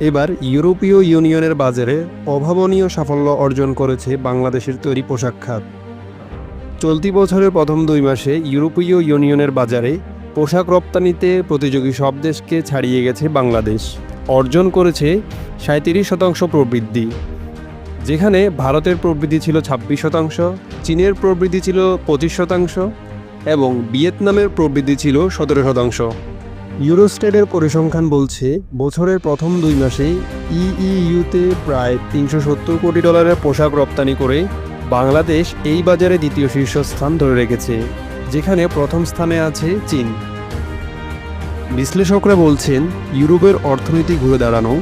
এবার ইউরোপীয় ইউনিয়নের বাজারে অভাবনীয় সাফল্য অর্জন করেছে বাংলাদেশের তৈরি পোশাক খাত। চলতি বছরের প্রথম দুই মাসে ইউরোপীয় ইউনিয়নের বাজারে পোশাক রপ্তানিতে প্রতিযোগী সব দেশকে ছাড়িয়ে গেছে বাংলাদেশ। অর্জন করেছে সাঁত্রিশ শতাংশ প্রবৃদ্ধি। যেখানে ভারতের প্রবৃদ্ধি ছিল ছাব্বিশ শতাংশ, চীনের প্রবৃদ্ধি ছিল পঁচিশ শতাংশ এবং ভিয়েতনামের প্রবৃদ্ধি ছিল সতেরো শতাংশ। ইউরোস্টেটের পরিসংখ্যান বলছে, বছরের প্রথম দুই মাসে ইইউতে প্রায় তিনশো সত্তর কোটি ডলারের পোশাক রপ্তানি করে বাংলাদেশ এই বাজারে দ্বিতীয় শীর্ষস্থান ধরে রেখেছে, যেখানে প্রথম স্থানে আছে চীন। বিশ্লেষকরা বলছেন, ইউরোপের অর্থনীতি ঘুরে দাঁড়ানো,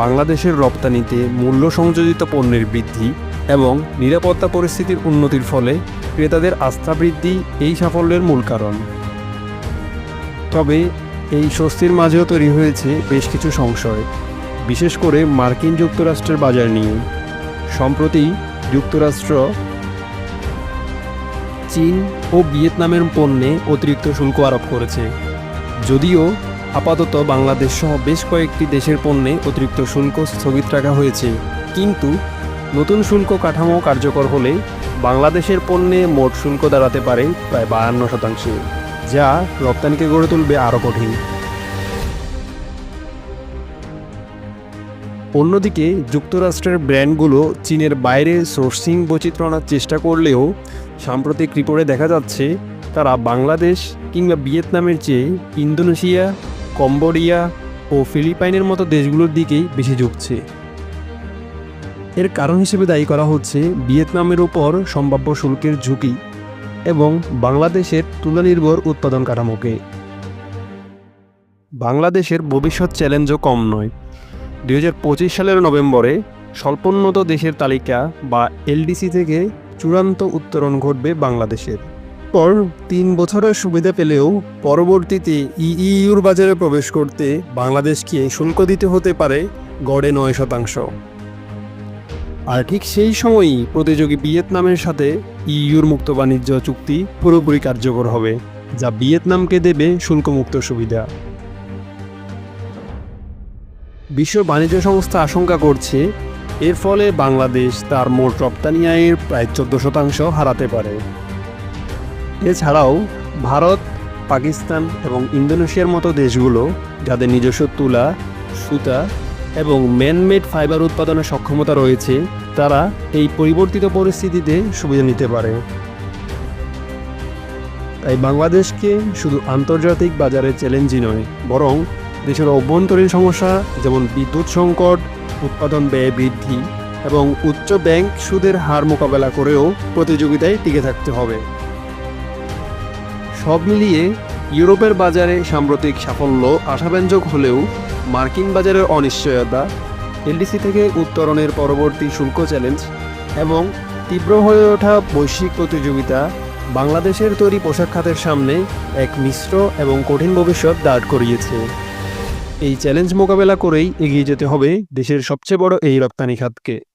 বাংলাদেশের রপ্তানিতে মূল্য সংযোজিত পণ্যের বৃদ্ধি এবং নিরাপত্তা পরিস্থিতির উন্নতির ফলে ক্রেতাদের আস্থা বৃদ্ধি এই সাফল্যের মূল কারণ। তবে এই স্বস্তির মাঝেও তৈরি হয়েছে বেশ কিছু সংশয়, বিশেষ করে মার্কিন যুক্তরাষ্ট্রের বাজার নিয়ে। সম্প্রতি যুক্তরাষ্ট্র চীন ও ভিয়েতনামের পণ্যে অতিরিক্ত শুল্ক আরোপ করেছে। যদিও আপাতত বাংলাদেশ সহ বেশ কয়েকটি দেশের পণ্যে অতিরিক্ত শুল্ক স্থগিত রাখা হয়েছে। কিন্তু নতুন শুল্ক কাঠামো কার্যকর হলে বাংলাদেশের পণ্যে মোট শুল্ক দাঁড়াতে পারে প্রায় বায়ান্ন শতাংশে। যা রপ্তানিকে গড়ে তুলবে আরও কঠিন। অন্যদিকে যুক্তরাষ্ট্রের ব্র্যান্ডগুলো চীনের বাইরে সোর্সিং বৈচিত্র্য আনার চেষ্টা করলেও সাম্প্রতিক রিপোর্টে দেখা যাচ্ছে তারা বাংলাদেশ কিংবা ভিয়েতনামের চেয়ে ইন্দোনেশিয়া, কম্বোডিয়া ও ফিলিপাইনের মতো দেশগুলোর দিকেই বেশি ঝুঁকছে। এর কারণ হিসেবে দায়ী করা হচ্ছে ভিয়েতনামের উপর সম্ভাব্য শুল্কের ঝুঁকি। এবং বাংলাদেশের তুলনির্ভর উৎপাদন কাঠামোকে। বাংলাদেশের ভবিষ্যৎ চ্যালেঞ্জও কম নয়। দুই সালের নভেম্বরে স্বল্পোন্নত দেশের তালিকা বা এলডিসি থেকে চূড়ান্ত উত্তরণ ঘটবে বাংলাদেশের। পর তিন বছরের সুবিধা পেলেও পরবর্তীতে ইইউর বাজারে প্রবেশ করতে বাংলাদেশকে শুল্ক দিতে হতে পারে গড়ে নয় শতাংশ। আর ঠিক সেই সময়ই প্রতিযোগী ভিয়েতনামের সাথে ইইউর মুক্ত বাণিজ্য চুক্তি পুরোপুরি কার্যকর হবে, যা ভিয়েতনামকে দেবে শুল্কমুক্ত সুবিধা। বিশ্ব বাণিজ্য সংস্থা আশঙ্কা করছে, এর ফলে বাংলাদেশ তার মোট রপ্তানি আয়ের প্রায় চোদ্দ শতাংশ হারাতে পারে। এছাড়াও, ভারত, পাকিস্তান এবং ইন্দোনেশিয়ার মতো দেশগুলো, যাদের নিজস্ব তুলা, সুতা এবং ম্যানমেড ফাইবার উৎপাদনের সক্ষমতা রয়েছে, তারা এই পরিবর্তিত পরিস্থিতিতে সুবিধা নিতে পারে। তাই বাংলাদেশকে শুধু আন্তর্জাতিক বাজারে চ্যালেঞ্জই নয়, বরং দেশের অভ্যন্তরীণ সমস্যা যেমন বিদ্যুৎ সংকট, উৎপাদন ব্যয় বৃদ্ধি এবং উচ্চ ব্যাংক সুদের হার মোকাবেলা করেও প্রতিযোগিতায় টিকে থাকতে হবে। সব মিলিয়ে ইউরোপের বাজারে সাম্প্রতিক সাফল্য আশাব্যঞ্জক হলেও মার্কিন বাজারের অনিশ্চয়তা, এলডিসি থেকে উত্তরণের পরবর্তী শুল্ক চ্যালেঞ্জ এবং তীব্র হয়ে ওঠা বৈশ্বিক প্রতিযোগিতা বাংলাদেশের তৈরি পোশাক খাতের সামনে এক মিশ্র এবং কঠিন ভবিষ্যৎ দাঁড় করিয়েছে। এই চ্যালেঞ্জ মোকাবেলা করেই এগিয়ে যেতে হবে দেশের সবচেয়ে বড় এই রপ্তানি খাতকে।